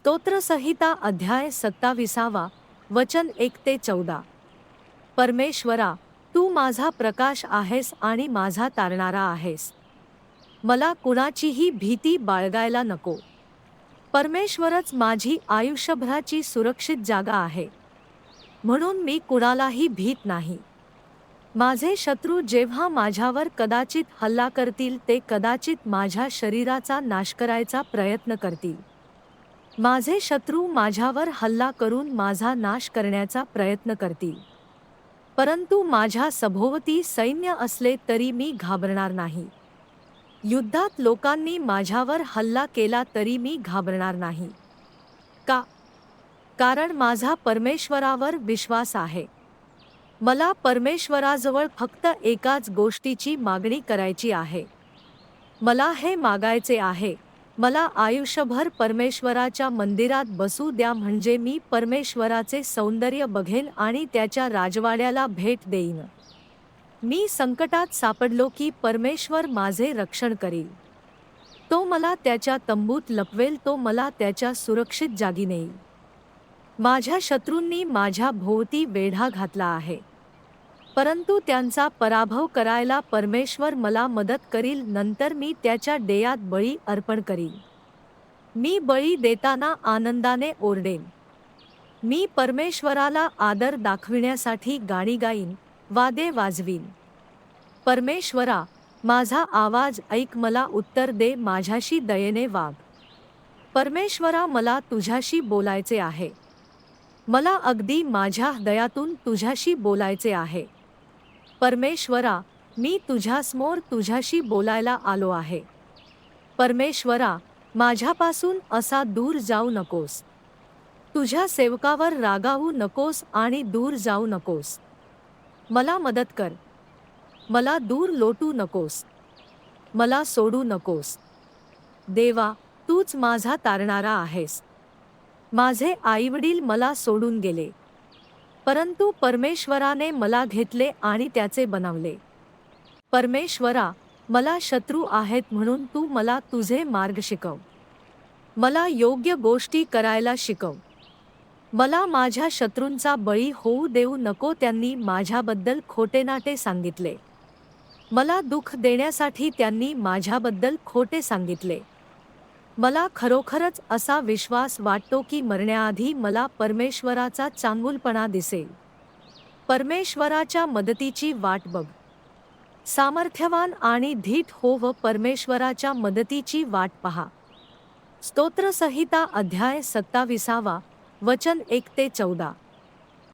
स्तोत्रसंहिता अध्याय सत्ताविसावा वचन एक ते चौदा. परमेश्वरा तू माझा प्रकाश आहेस आणि माझा तारणारा आहेस. मला कुणाचीही भीती बाळगायला नको. परमेश्वरच माझी आयुष्यभराची सुरक्षित जागा आहे. म्हणून मी कुणालाही भीत नाही. माझे शत्रू जेव्हा माझ्यावर कदाचित हल्ला करतील ते कदाचित माझ्या शरीराचा नाश करायचा प्रयत्न करतील. माझे शत्रू माझ्यावर हल्ला करून माझा नाश करण्याचा प्रयत्न करतील. परंतु माझ्या सभोवती सैन्य असले तरी मी घाबरणार नाही. युद्धात लोकांनी माझ्यावर हल्ला केला तरी मी घाबरणार नाही. का? कारण माझा परमेश्वरावर विश्वास आहे. मला परमेश्वराजवळ फक्त एकाच गोष्टीची मागणी करायची आहे. मला हे मागायचे आहे. मला आयुष्यभर परमेश्वराच्या मंदिरात बसू द्या म्हणजे मी परमेश्वराचे सौंदर्य बघेन आणि त्याच्या राजवाड्याला भेट देईन. मी संकटात सापडलो की परमेश्वर माझे रक्षण करील. तो मला त्याच्या तंबूत लपवेल तो मला त्याच्या सुरक्षित जागी नेईल. माझ्या शत्रूंनी माझ्या भोवती वेढा घातला आहे. परंतु त्यांचा पराभव करायला परमेश्वर मला मदत करील नंतर मी त्याच्या डेयात बळी अर्पण करीन. मी बळी देताना आनंदाने ओरडेन. मी परमेश्वराला आदर दाखविण्यासाठी गाणी गाईन वादे वाजवीन. परमेश्वरा माझा आवाज ऐक मला उत्तर दे माझ्याशी दयेने वाग. परमेश्वरा मला तुझ्याशी बोलायचे आहे. मला अगदी माझ्या हृदयातून तुझ्याशी बोलायचे आहे. परमेश्वरा मी तुझ्यासमोर तुझ्याशी बोलायला आलो आहे. परमेश्वरा माझ्यापासून असा दूर जाऊ नकोस. तुझ्या सेवकावर रागावू नकोस आणि दूर जाऊ नकोस. मला मदत कर. मला दूर लोटू नकोस. मला सोडू नकोस. देवा तूच माझा तारणारा आहेस. माझे आईवडील मला सोडून गेले. परंतु परमेश्वराने मला घेतले आणि त्याचे बनवले. परमेश्वरा मला शत्रू आहेत म्हणून तू मला तुझे मार्ग शिकव. मला योग्य गोष्टी करायला शिकव. मला माझ्या शत्रूंचा बळी होऊ देऊ नको त्यांनी माझ्याबद्दल खोटे नाटे सांगितले. मला दुःख देण्यासाठी त्यांनी माझ्याबद्दल खोटे सांगितले. मला खरोखरच असा विश्वास वाटतो की मरण्याआधी मला परमेश्वराचा चांगुलपणा दिसेल. परमेश्वराच्या मदतीची वाट बघ. सामर्थ्यवान आणि धीट हो व परमेश्वराच्या मदतीची वाट पहा. स्तोत्रसंहिता अध्याय सत्ताविसावा वचन एक ते चौदा.